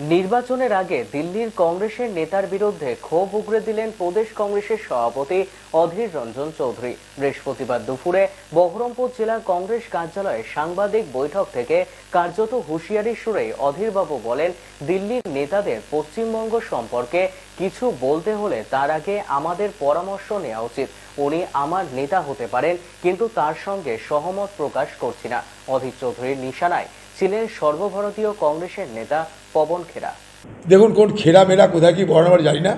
নির্বাচনের আগে দিল্লির কংগ্রেসের নেতার বিরুদ্ধে ক্ষোভ উগরে দিলেন প্রদেশ কংগ্রেসের সভাপতি অধীর রঞ্জন চৌধুরী। বৃহস্পতিবার দুপুরে বহরমপুর জেলা কংগ্রেস কার্যালয়ে সাংবাদিক বৈঠক থেকে কার্যত হুঁশিয়ারি সুরে অধীরবাবু বলেন, দিল্লির নেতাদের পশ্চিমবঙ্গ সম্পর্কে কিছু বলতে হলে তার আগে আমাদের পরামর্শ নেওয়া উচিত। উনি আমার নেতা হতে পারেন, কিন্তু তার সঙ্গে সহমত প্রকাশ করছি না। অধীর চৌধুরীর নিশানায় ছিলেন সর্বভারতীয় কংগ্রেসের নেতা পবন খেরা। দেখুন, কোন খেরা মেরা কোথায় কি বর্ণাবার জানি না।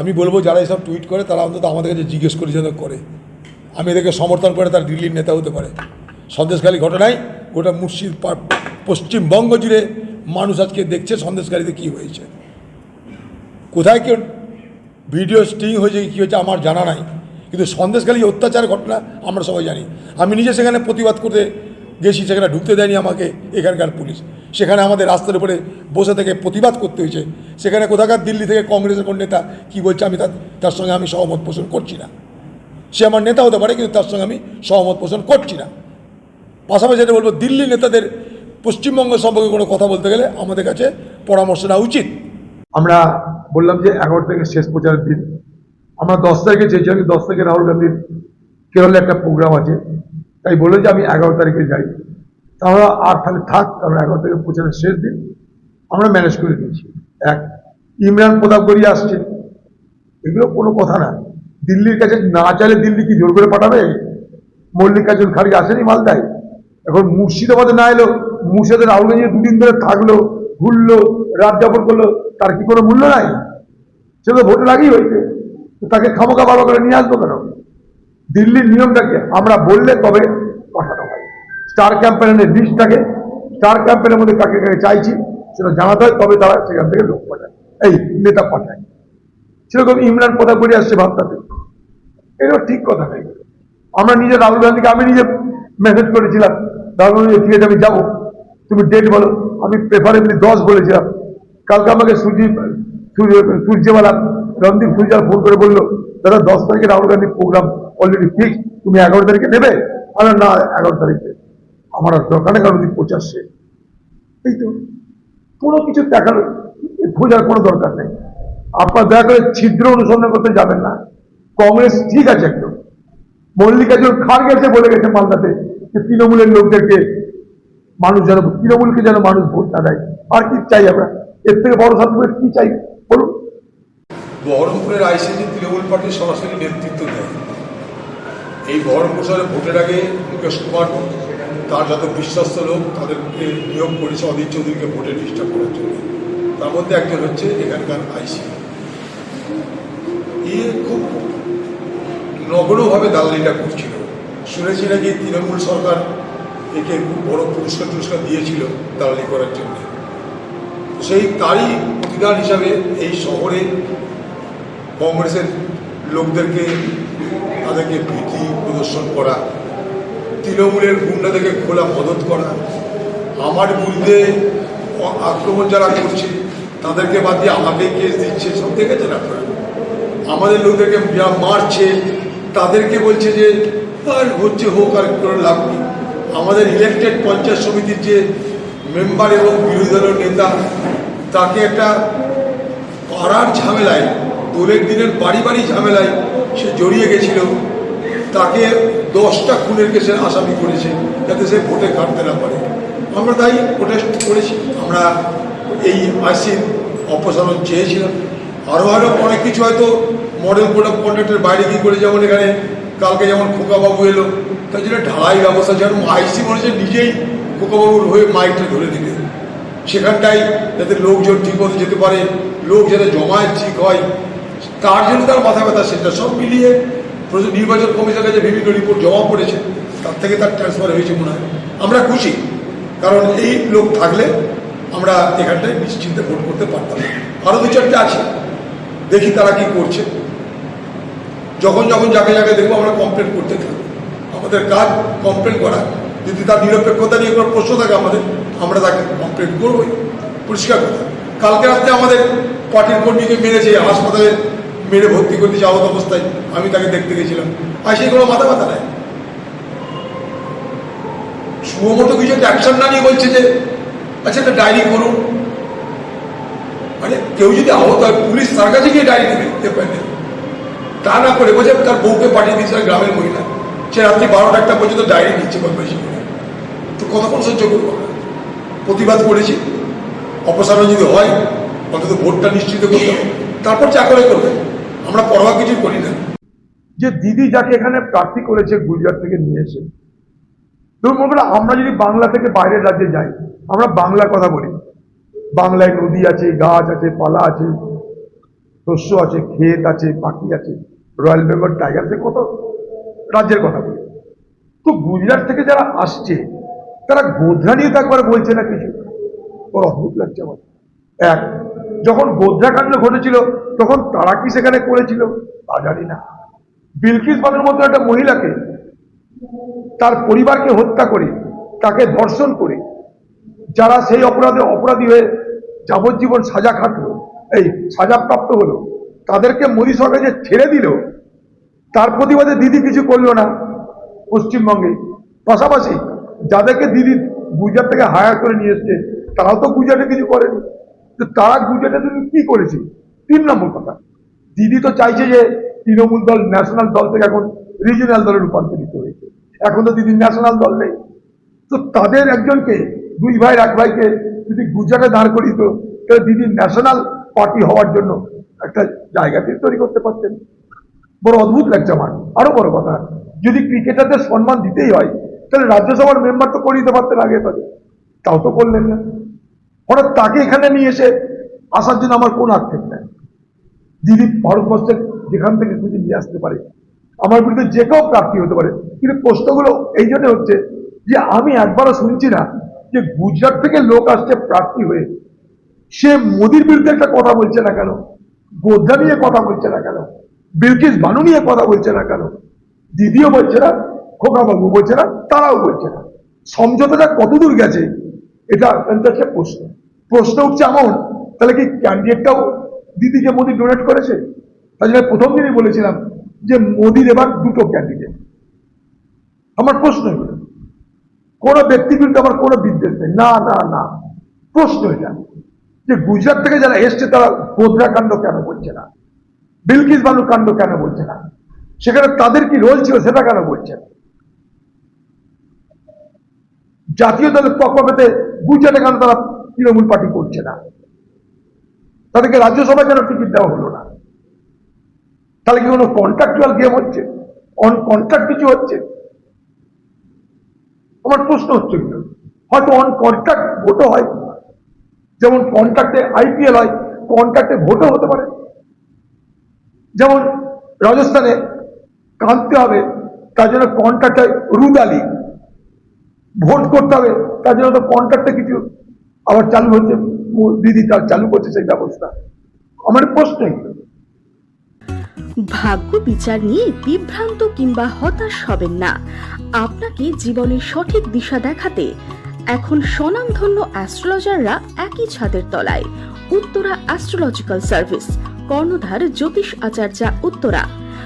আমি বলব, যারা এসব টুইট করে, তারা অন্তত আমাদের কাছে জিজ্ঞেস করে যেন করে। আমি এদেরকে সমর্থন করে তার দিল্লির নেতা হতে পারে। সন্দেশখালী ঘটনায় গোটা মুর্শিদ পশ্চিমবঙ্গ জুড়ে মানুষ আজকে দেখছে সন্দেশকারীতে কী হয়েছে। কোথায় কেউ ভিডিও স্টিং হয়েছে কী হয়েছে আমার জানা নাই। কিন্তু সন্দেশখালী অত্যাচার ঘটনা আমরা সবাই জানি। আমি নিজে সেখানে প্রতিবাদ করতে গেছি সেখানে ঢুকতে দেয়নি আমাকে এখানকার পুলিশ। সেখানে আমাদের রাস্তার উপরে বসে থেকে প্রতিবাদ করতে হয়েছে। সেখানে কোথাকার দিল্লি থেকে কংগ্রেসের কোন নেতা কী বলছে আমি তার সঙ্গে আমি সহমত পোষণ করছি না। সে আমার নেতা হতে পারে, কিন্তু তার সঙ্গে আমি সহমত পোষণ করছি না। পাশাপাশি যেটা বলব দিল্লি নেতাদের পশ্চিমবঙ্গ সম্পর্কে কোনো কথা বলতে গেলে আমাদের কাছে পরামর্শ নেওয়া উচিত। আমরা বললাম যে এগারো থেকে শেষ প্রচারের দিন। আমরা দশ তারিখে চেয়েছিলাম দশ তারিখে রাহুল গান্ধীর কেরলে একটা প্রোগ্রাম আছে। তাই বলে যে আমি এগারো তারিখে যাই। তা আমরা আর তাহলে থাক কারণ এগারো তারিখে প্রচারের শেষ দিন। আমরা ম্যানেজ করে দিয়েছি। এক, ইমরান প্রতাপ গড়িয়ে আসছে। এগুলো কোনো কথা না। দিল্লির কাছে না চাইলে দিল্লি কি জোর করে পাঠাবে? মল্লিকার্জুন খাড়গে আসেনি মালদায়। এখন মুর্শিদাবাদে না এলো মুর্শিদাবাদে রাহুল গান্ধী দুদিন ধরে থাকল, ঘুরলো, রাত যাপন করল, তার কি কোনো মূল্য নাই? সে তো ভোটের আগেই হয়েছে তাকে খামোকা বাবা করে নিয়ে আসব কেন? দিল্লির নিয়মটাকে আমরা বললে তবে পাঠানো হয়। স্টার ক্যাম্পেনের লিস্ট থাকে স্টার ক্যাম্পেনের মধ্যে কাকে কাকে চাইছি সেটা জানাতে হয়, তবে তারা সেখান থেকে লোক পাঠায়। এই নেতা পাঠায়। সেরকম ইমরান প্রতাপ করে আসছে ভাবতাতে এটাও ঠিক কথা নেই আমরা নিজে রাহুল গান্ধীকে, আমি নিজে মেসেজ করেছিলাম, রাহুল গান্ধী, ঠিক আছে, আমি যাব। তুমি ডেট বলো। আমি প্রেফারেবলি দশ বলেছিলাম। কালকে আমাকে সূর্যি সূর্য- সূর্যবালা, রণদীপ সূর্যাল ফোন করে বলল দাদা দশ তারিখে Rahul Gandhi programme already fix তুমি এগারো তারিখে নেবে? বললাম, না এগারো তারিখে। আমার আর দরকার নেই কারণ প্রচার এই তো কোনো কিছু দেখার খোঁজার কোনো দরকার নেই। আপনার দয়া করে ছিদ্র অনুসন্ধান করতে যাবেন না। কংগ্রেস ঠিক আছে একদম। মল্লিকার্জুন খাড়গে এসে বলে গেছে মালদাতে যে তৃণমূলের লোকদেরকে মানুষ যেন তৃণমূলকে যেন মানুষ ভোট না দেয়। আর কি চাই আমরা? এর থেকে বড় সার্টিফিকেট কি চাই? বলুন। বহরমপুরের আইসিসি তৃণমূল পার্টি সরাসরি নেতৃত্ব দেয়। এই বহরমপুর শহরে ভোটের আগে মুকেশ কুমার, তার যত বিশ্বস্ত লোক, তাদেরকে নিয়োগ করেছে অধীর চৌধুরীকে ভোটে ডিস্টার্ব করার জন্য। তার মধ্যে একজন হচ্ছে এখানকার আইসি এ খুব নগ্নভাবে দালালিটা করছিল। শুনেছি নাকি তৃণমূল সরকার একে খুব বড় পুরস্কার টুরস্কার দিয়েছিল দালালি করার জন্য। সেই তারই প্রতিদান হিসাবে এই শহরে কংগ্রেসের লোকদেরকে, তাদেরকে ভীতি প্রদর্শন করা, তৃণমূলের গুন্ডাদেরকে খোলা মদত করা, আমার বিরুদ্ধে আক্রমণ যারা করছে, তাদেরকে বাদ দিয়ে আমাকে কেস দিচ্ছে, সব দেখেছেন আপনারা? আমাদের লোকদেরকে মারছে, তাদেরকে বলছে যে, আর হচ্ছে হোক আর কোনো লাভ নেই। আমাদের ইলেকটেড পঞ্চায়েত সমিতির যে মেম্বার এবং বিরোধী দলের নেতা, তাকে একটা পাড়ার ঝামেলায় দোলের দিনের বাড়ি বাড়ি ঝামেলায় সে জড়িয়ে গেছিল। তাকে দশটা খুনের কেসের আসামি করেছে যাতে সে ভোটে কাটতে না পারে। আমরা তাই প্রোটেস্ট করেছি। আমরা এই আইসির অপসারণ চেয়েছিলাম। আরও আরও অনেক কিছু হয়তো মডেল কোড অফ কন্ডাক্টের বাইরে গিয়ে করে যেমন এখানে কালকে যেমন খোকাবাবু এলো, তার জন্য ঢালাই ব্যবস্থা যেন আইসি মনে নিজেই খোকাবাবুর হয়ে মাইকটা ধরে দিবে। সেখানটায় যাতে লোকজন ঠিক মতো যেতে পারে, লোক যাতে জমায়েত ঠিক হয় তার জন্য তার মাথা ব্যথা সেটা সব মিলিয়ে নির্বাচন কমিশনের কাছে বিভিন্ন রিপোর্ট জমা পড়েছে। তার থেকে তার ট্রান্সফার হয়েছে মনে হয়। আমরা খুশি, কারণ এই লোক থাকলে আমরা এখানটায় নিশ্চিন্তে ভোট করতে পারতাম। আরও দু চারটে আছে। দেখি তারা কি করছে। যখন যখন যাকে যাকে দেখব আমরা কমপ্লেন করতে থাকব আমাদের কাজ কমপ্লেন করা। যদি তার নিরপেক্ষতা নিয়ে কোনো প্রশ্ন থাকে আমাদের, আমরা তাকে কমপ্লেন করবোই। পরিষ্কার কথা। কালকে রাত্রে আমাদের পার্টির কর্মীকে মেরেছে, হাসপাতালে মেরে ভর্তি করতে আহত অবস্থায় আমি তাকে দেখতে গেছিলাম। আর সেই কোনো মাথা ব্যথা নেয় শুভমতো কিছু অ্যাকশন না নিয়ে বলছে যে আচ্ছা একটা ডায়েরি করুন মানে কেউ যদি আহত হয়, পুলিশ তার কাছে গিয়ে ডায়েরি দেবে এফআইআর তা না করে বলছে, তার বউকে পাঠিয়ে দিয়েছে গ্রামের মহিলা। সে রাত্রি বারোটা একটা পর্যন্ত ডায়েরি নিচ্ছে বদমাইশি করে। তো কতক্ষণ সহ্য করব প্রতিবাদ করেছি। অপসারণ যদি হয়, অন্তত ভোটটা নিশ্চিত করতে হবে। তারপর যা করে করবে। আমরা পরোয়া কিছু করি না। যে দিদি যাকে এখানে প্রার্থী করেছে গুজরাট থেকে নিয়ে এসে। ধরুন মনে আমরা যদি বাংলা থেকে বাইরের রাজ্যে যাই, আমরা বাংলা কথা বলি। বাংলায় নদী আছে, গাছ আছে, পালা আছে, শস্য আছে, ক্ষেত আছে, পাখি আছে, রয়্যাল বেঙ্গল আছে, কত রাজ্যের কথা বলি। তো গুজরাট থেকে যারা আসছে, তারা গোধরা নিয়ে তো একবার বলছে না কিছু। ওর অদ্ভুত লাগছে আমার। এক যখন গোধরাকাণ্ড ঘটেছিল, তখন তারা কি সেখানে করেছিল? তা জানি না। বিলকিস বানুর মতো একটা মহিলাকে তার পরিবারকে হত্যা করে, তাকে ধর্ষণ করে, যারা সেই অপরাধে অপরাধী হয়ে যাবজ্জীবন সাজা খাটলো, এই সাজাপ্রাপ্ত হলো, তাদেরকে মোদী সরকার যে ছেড়ে দিল, তার প্রতিবাদে দিদি কিছু করল না পশ্চিমবঙ্গে। পাশাপাশি যাদেরকে দিদি গুজরাট থেকে হায়ার করে নিয়ে এসছে, তারাও তো গুজরাটে কিছু করেনি। তো তারা গুজরাটে তুমি কি করেছে তিন নম্বর কথা। দিদি তো চাইছে যে তৃণমূল দল ন্যাশনাল দল থেকে এখন রিজিনাল দলে রূপান্তরিত হয়েছে। এখন তো দিদির ন্যাশনাল দল নেই। তো তাদের একজনকে, দুই ভাইয়ের এক ভাইকে যদি গুজরাটে দাঁড় করিত তাহলে দিদির ন্যাশনাল পার্টি হওয়ার জন্য একটা জায়গা তিনি তৈরি করতে পারতেন। বড় অদ্ভুত লাগছে আমার। আরও বড় কথা, যদি ক্রিকেটারদের সম্মান দিতেই হয়, তাহলে রাজ্যসভার মেম্বার তো করে দিতে পারতেন আগে তাকে তাও তো করলেন না। হঠাৎ তাকে এখানে নিয়ে এসে আসার জন্য আমার কোন আক্ষেপ নেই। দিদি ভারতবর্ষের যেখান থেকে খুঁজে নিয়ে আসতে পারে, আমার বিরুদ্ধে যে কেউ প্রার্থী হতে পারে। কিন্তু প্রশ্নগুলো এই জন্য হচ্ছে যে আমি একবারও শুনছি না যে গুজরাট থেকে লোক আসছে প্রার্থী হয়ে। সে মোদির বিরুদ্ধে একটা কথা বলছে না কেন? গোদ্ধা নিয়ে কথা বলছে না কেন? বিলকিস বানু নিয়ে কথা বলছে না কেন? দিদিও বলছে না, খোকাবাবু বলছে না, তারাও বলছে না। সমঝোতাটা কতদূর গেছে? এটা এটা হচ্ছে প্রশ্ন। প্রশ্ন উঠছে এমন, তাহলে কি ক্যান্ডিডেটটাও দিদিকে মোদি ডোনেট করেছে? তাই জন্য প্রথম দিনই বলেছিলাম যে মোদির এবার দুটো ক্যান্ডিডেট আমার প্রশ্ন এগুলো কোনো ব্যক্তির বিরুদ্ধে আমার কোনো বিদ্বেষ নেই। না না না। প্রশ্ন এটা যে গুজরাট থেকে যারা এসছে, তারা গোধরা কাণ্ড কেন বলছে না? বিলকিস বানু কাণ্ড কেন বলছে না? সেখানে তাদের কি রোল ছিল সেটা কেন বলছে না? জাতীয় দলের পক্ষ পেতে গুজরাটে কেন তারা তৃণমূল পার্টি করছে না। তাদেরকে রাজ্যসভায় কেন টিকিট দেওয়া হলো না। তাহলে কি কোনো কন্ট্রাকচুয়াল গেম হচ্ছে? অন কন্ট্রাক্ট কিছু হচ্ছে? আমার প্রশ্ন হচ্ছে এগুলো। হয়তো অন কন্ট্রাক্ট ভোটও হয়। যেমন কন্ট্রাক্টে আইপিএল হয় কন্ট্রাক্টে ভোটও হতে পারে। যেমন রাজস্থানে কাঁদতে হবে, তার জন্য কন্ট্রাক্ট হয় রুদালি। ভোট করতে হবে, তার জন্য তো কন্ট্রাক্টে কিছু আবার চালু হচ্ছে দিদি তার চালু করছে সেই ব্যবস্থা। আমার প্রশ্ন ভাগ্য বিচার নিয়ে বিভ্রান্ত কিংবা হতাশ হবেন না। আপনাকে জীবনের সঠিক দিশা দেখাতে এখন স্বনামধন্য অ্যাস্ট্রোলজাররা একই ছাদের তলায়। উত্তরা অ্যাস্ট্রোলজিক্যাল সার্ভিস, কর্ণধার জ্যোতিষ আচার্যা উত্তরা।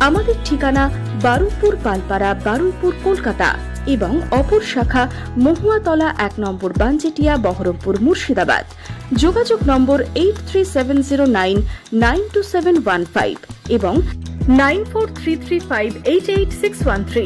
আমাদের ঠিকানা বারুইপুর পালপাড়া বারুইপুর, কলকাতা এবং অপর শাখা মহুয়াতলা এক নম্বর বাঞ্জেটিয়া, বহরমপুর, মুর্শিদাবাদ। যোগাযোগ নম্বর eight three seven zero nine nine two seven one five এবং nine four three three five eight eight six one three